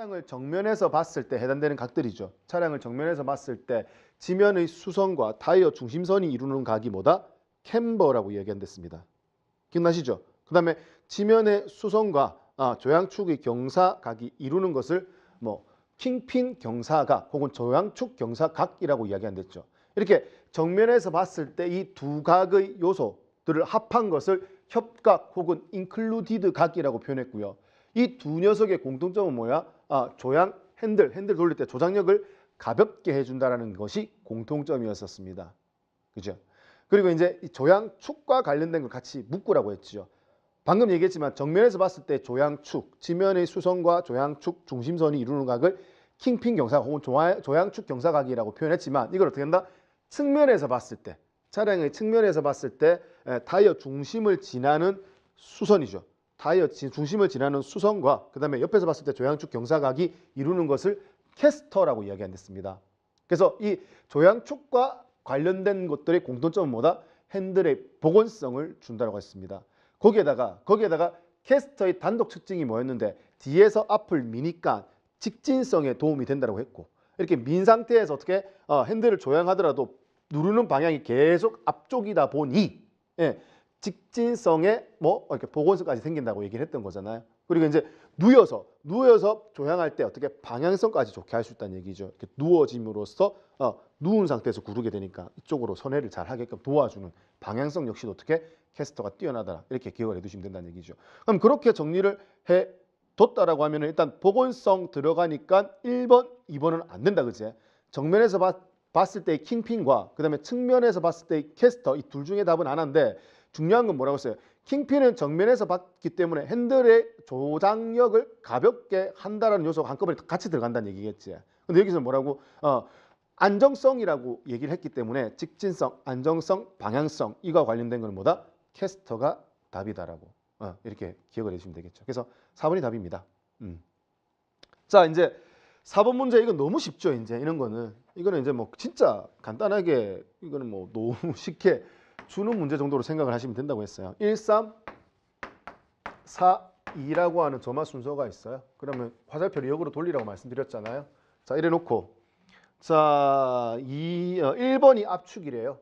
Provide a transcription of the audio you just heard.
차량을 정면에서 봤을 때 해당되는 각들이죠. 차량을 정면에서 봤을 때 지면의 수선과 타이어 중심선이 이루는 각이 뭐다? 캠버라고 이야기한댔습니다. 기억나시죠? 그 다음에 지면의 수선과 아, 조향축의 경사각이 이루는 것을 뭐 킹핀 경사각 혹은 조향축 경사각이라고 이야기한댔죠. 이렇게 정면에서 봤을 때 이 두 각의 요소들을 합한 것을 협각 혹은 인클루디드 각이라고 표현했고요. 이 두 녀석의 공통점은 뭐야? 아, 조향 핸들, 핸들 돌릴 때 조작력을 가볍게 해준다라는 것이 공통점이었었습니다. 그죠? 그리고 이제 이 조향축과 관련된 걸 같이 묶으라고 했죠. 방금 얘기했지만 정면에서 봤을 때 조향축, 지면의 수선과 조향축 중심선이 이루는 각을 킹핀 경사 혹은 조향축 경사각이라고 표현했지만 이걸 어떻게 한다? 측면에서 봤을 때 차량의 측면에서 봤을 때 에, 타이어 중심을 지나는 수선이죠. 타이어 지- 중심을 지나는 수선과 그 다음에 옆에서 봤을 때 조향축 경사각이 이루는 것을 캐스터라고 이야기한댔습니다. 그래서 이 조향축과 관련된 것들의 공통점은 뭐다? 핸들의 복원성을 준다고 했습니다. 거기에다가 거기에다가 캐스터의 단독 특징이 뭐였는데 뒤에서 앞을 미니까 직진성에 도움이 된다고 했고 이렇게 민 상태에서 어떻게 어, 핸들을 조향하더라도 누르는 방향이 계속 앞쪽이다 보니 예, 직진성에 뭐 이렇게 복원성까지 생긴다고 얘기를 했던 거잖아요. 그리고 이제 누워서 누워서 조향할 때 어떻게 방향성까지 좋게 할 수 있다는 얘기죠. 이렇게 누워짐으로써 어, 누운 상태에서 구르게 되니까 이쪽으로 선회를 잘 하게끔 도와주는 방향성 역시도 어떻게 캐스터가 뛰어나다 이렇게 기억을 해두시면 된다는 얘기죠. 그럼 그렇게 정리를 해 뒀다라고 하면 일단 복원성 들어가니까 1번, 2번은 안 된다 그지? 정면에서 봤, 봤을 때의 킹핀과 그다음에 측면에서 봤을 때의 캐스터 이 둘 중에 답은 안 한데 중요한 건 뭐라고 했어요? 킹핀은 정면에서 봤기 때문에 핸들의 조작력을 가볍게 한다라는 요소가 한꺼번에 같이 들어간다는 얘기겠지. 근데 여기서 뭐라고? 어, 안정성이라고 얘기를 했기 때문에 직진성, 안정성, 방향성 이와 관련된 건 뭐다? 캐스터가 답이다라고 어, 이렇게 기억을 해주시면 되겠죠. 그래서 4번이 답입니다. 음. 자 이제 4번 문제 이건 너무 쉽죠. 이제 이런 거는 이거는 이제 뭐 진짜 간단하게 이거는 뭐 너무 쉽게 주는 문제 정도로 생각을 하시면 된다고 했어요. 1, 3, 4, 2라고 하는 점화 순서가 있어요. 그러면 화살표를 역으로 돌리라고 말씀드렸잖아요. 자 이래 놓고 자 2, 어, 1번이 압축이래요.